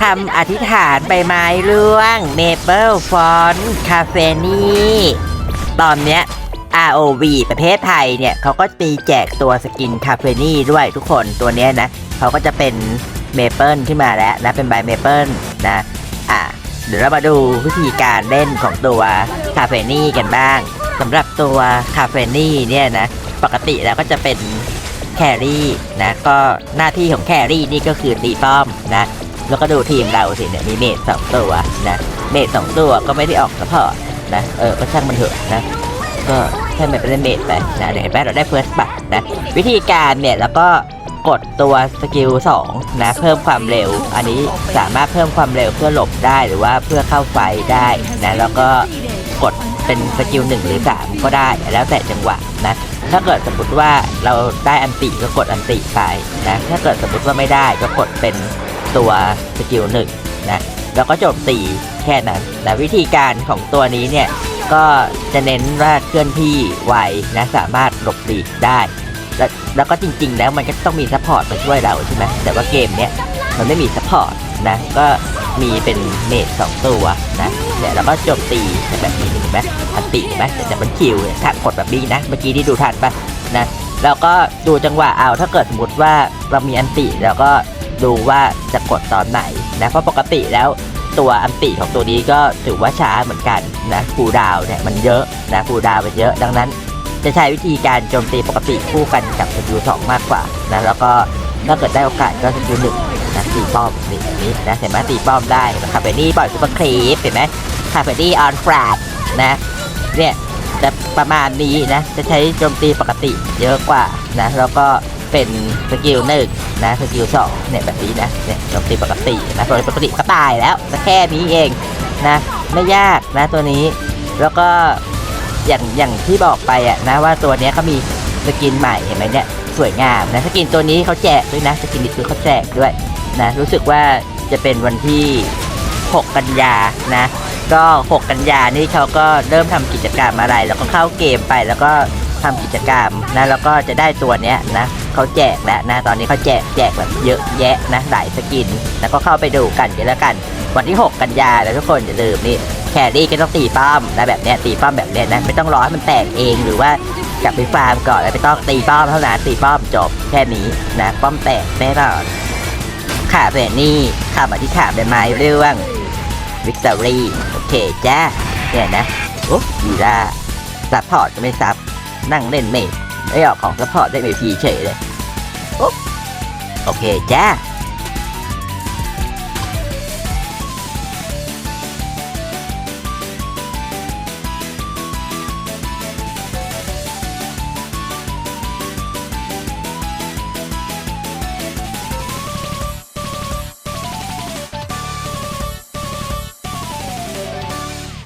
คำอธิษฐานใบไม้ร่วงเมเปิลฟอนคาเฟนี่ตอนเนี้ย ROV ประเภทไทยเนี่ยเขาก็มีแจกตัวสกินคาเฟนี่ด้วยทุกคนตัวเนี้ยนะเขาก็จะเป็นเมเปิลขึ้นมาแล้วนะเป็นใบเมเปิลนะอะเดี๋ยวเรามาดูวิธีการเล่นของตัวคาเฟนี่กันบ้างสำหรับตัวคาเฟนี่เนี่ยนะปกติแล้วก็จะเป็นแครี่นะก็หน้าที่ของแครี่นี่ก็คือตีป้อมนะ แล้วก็ดูทีมเราสิเนี่ยมีเมดสองตัวนะเมดสองตัวก็ไม่ได้ออกสปอร์ตนะเออก็ช่างมันเถอะนะก็ให้มันเป็นเมดไปนะเดี๋ยวเห็นไหมเราได้เฟิร์สบัตนะวิธีการเนี่ยแล้วก็กดตัวสกิล2นะเพิ่มความเร็ว อันนี้สามารถเพิ่มความเร็วเพื่อหลบได้หรือว่าเพื่อเข้าไฟได้นะแล้วก็กดเป็นสกิล1หรือ 3 ก็ได้แล้วแต่จังหวะนะถ้าเกิดสมมติว่าเราได้อันติก็กดอันติไปนะถ้าเกิดสมมติว่าไม่ได้ก็กดเป็น ตัวสกิล1นะแล้วก็จมตีแค่นั้นแต่วิธีการของตัวนี้เนี่ย ก็จะเน้นว่าเคลื่อนที่ไวนะสามารถหลบหลีกได้ แล้วแล้วก็จริง ๆ แล้วมันก็ต้องมีซัพพอร์ตมาช่วยเราใช่ไหมแต่ว่าเกมเนี้ยมันไม่มีซัพพอร์ตนะก็มีเป็นเมดสองตัวนะเนี่ยแล้วก็โจมตีแบบนี้เห็นไหมอันติเห็นไหมแต่จะเป็นคิวถ้ากดแบบนี้นะ เมื่อกี้ที่ดูทันปะนะแล้วก็ดูจังหวะเอาถ้าเกิดสมมติว่าเรามีอันติแล้วก็ ดูว่าจะกดตอนไหนนะ เพราะปกติแล้วตัวอันติของตัวนี้ก็ถือว่าช้าเหมือนกันนะคูดาวเนี่ยมันเยอะนะคูดาวมันเยอะดังนั้น จะใช้วิธีการโจมตีปกติคู่กันกับสกิลสองมากกว่านะแล้วก็ถ้าเกิดได้โอกาสก็สกิลหนึ่งนะตีป้อมนี่นี้นะเห็นไหมตีป้อมได้คาเฟนี่ปล่อยซุปเปอร์ครีปเห็นไหมคาเฟนี่ออนฟลาดนะเนี่ยจะประมาณนี้นะจะใช้โจมตีปกติเยอะกว่านะแล้วก็ เป็นสกิลหนึ่งนะสกิลสองเนี่ยแบบนี้นะเนี่ยโจมตีปกตินะโดยปกติก็ตายแล้วแค่นี้เองนะไม่ยากนะตัวนี้แล้วก็อย่างอย่างที่บอกไปอะนะว่าตัวนี้เขามีสกินใหม่เห็นไหมเนี่ยสวยงามนะสกินตัวนี้เขาแจกด้วยนะสกินนี้คือเขาแจกด้วยนะรู้สึกว่าจะเป็นวันที่ 6 กันยานะก็ 6 กันยานี่เขาก็เริ่มทำกิจกรรมอะไร แล้วก็เข้าเกมไปแล้วก็ทำกิจกรรมนะแล้วก็จะได้ตัวเนี้ยนะ เขาแจกแล้วนะ ตอนนี้เขาแจกแจกแบบเยอะแยะนะหลายสกิน แล้วก็เข้าไปดูกันกันแล้วกัน วันที่ 6 กันยาแล้วทุกคนอย่าลืมนี่แครี่ก็ต้องตีป้อมนะแบบเนี้ยตีป้อมแบบเนี้ยนะไม่ต้องรอให้มันแตกเองหรือว่ากลับไปฟาร์มก่อนแล้วไม่ต้องตีป้อมเท่านั้นตีป้อมจบแค่นี้นะป้อมแตกแน่นอนขาแฟนี่ข่าวมาที่ขาใบไม้เรื่องวิกตอรี่โอเคจ้าเนี่ยนะโอ้ดีละซัพพอร์ตก็ไม่ซับนั่งเล่นเมด ไม่ออกของซัพพอร์ตได้ไม่พีเฉยเลยโอโอเคจ้า